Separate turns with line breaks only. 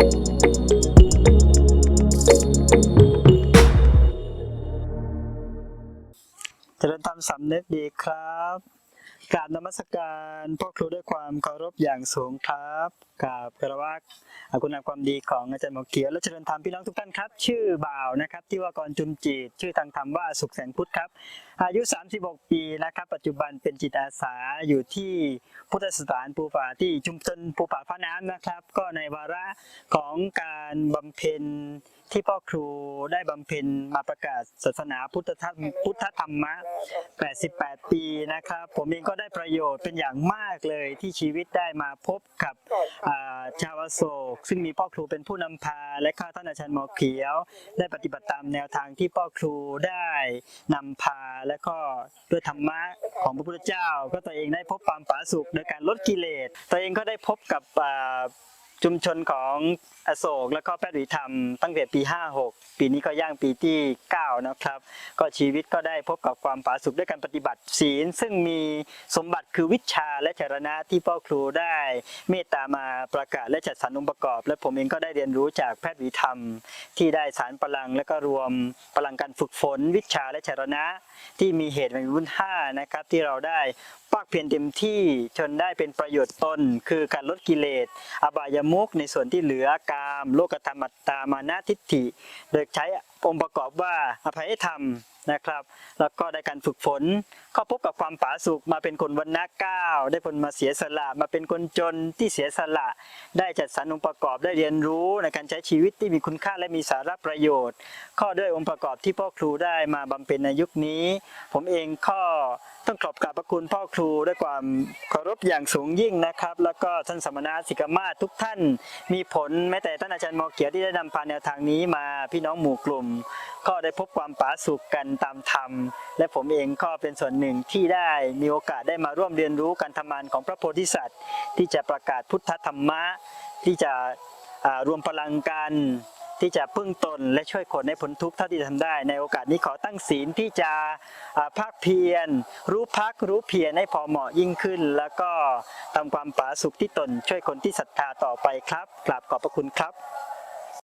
เจริญธรรมสำนึกดีครับ กราบนมัสการพ่อครูด้วยความเคารพอย่างสูงครับกราบคารวะคุณงามความดีของอาจารย์หมอเขียวและเจริญธรรมพี่น้องทุกท่านครับ ชื่อบ่าวนะครับ ที่ว่ากรจุมจีตชื่อทางธรรมว่าสุขแสงพุทธครับ อายุ 36 ปีนะครับ ปัจจุบันเป็นจิตอาสาอยู่ที่พุทธสถานภูป่าที่ชุมชนภูป่าฟ้าน้ำนะครับ ก็ในวาระของการบำเพ็ญ ที่พ่อครูได้บำเพ็ญมาประกาศศาสนาพุทธธรรมพุทธธรรมะ 88 ปีนะครับ ผมเองก็ได้ประโยชน์เป็นอย่างมากเลยที่ชีวิตได้มาพบกับอ่าชาวอโศก ซึ่งมีพ่อครูเป็นผู้นำพา และข้าท่านอาจารย์หมอเขียว ได้ปฏิบัติตามแนวทางที่พ่อครูได้นำพาและก็ด้วยธรรมะของพระพุทธเจ้า ก็ตัวเองได้พบความผาสุกโดยการลดกิเลส ตัวเองก็ได้พบกับอ่า ชุมชนของอโศกและก็แพทย์วิธรรมตั้งแต่ปี 56 ปีนี้ก็ย่างปีที่ 9 นะครับ ก็ชีวิตก็ได้พบกับความผาสุกด้วยการปฏิบัติศีล ซึ่งมีสมบัติคือวิชาและจรณะที่พ่อครูได้เมตตามาประกาศและจัดสรรองค์ประกอบ และผมเองก็ได้เรียนรู้จากแพทย์วิธรรม ที่ได้สารพลังและก็รวมพลังการฝึกฝน วิชาและจรณะที่มีเหตุมีวุ้นห้านะครับที่เราได้าคเพียรเต็มที่จนได้เป็นประโยชน์ตน คือการลดกิเลส อบายมุกในส่วนที่เหลือกาม โลกธรรมัตตามานาทิฏฐิ โดยใช้องค์ประกอบว่าอภัยธรรม นะครับ แล้วก็ได้การฝึกฝนก็พบกับความผาสุกมาเป็นคนวันนาเก้าได้ผลมาเสียสละมาเป็นคนจนที่เสียสละ ได้จัดสรรองค์ประกอบได้เรียนรู้ในการใช้ชีวิตที่มีคุณค่าและมีสาระประโยชน์ ข้อด้วยองค์ประกอบที่พ่อครูได้มาบำเพ็ญในยุคนี้ ผมเองข้อต้องขอบกราบพระคุณพ่อครูด้วยความเคารพอย่างสูงยิ่งนะครับ แล้วก็ท่านสมณะสิกมาทุกท่านมีผลแม้แต่ท่านอาจารย์มอเขียวที่ได้นำพาแนวทางนี้มาพี่น้องหมู่กลุ่ม ก็ได้พบความผาสุกกันตามธรรม และผมเองก็เป็นส่วนหนึ่งที่ได้มีโอกาสได้มาร่วมเรียนรู้การทำงานของพระโพธิสัตว์ ที่จะประกาศพุทธธรรมะ ที่จะรวมพลังกันที่จะพึ่งตนและช่วยคนให้พ้นทุกข์เท่าที่ทำได้ ในโอกาสนี้ขอตั้งศีลที่จะอ่าภาคเพียร รู้พักรู้เพียรให้พอเหมาะยิ่งขึ้น แล้วก็ทำความผาสุกที่ตนช่วยคนที่ศรัทธาต่อไปครับกราบขอบพระคุณครับ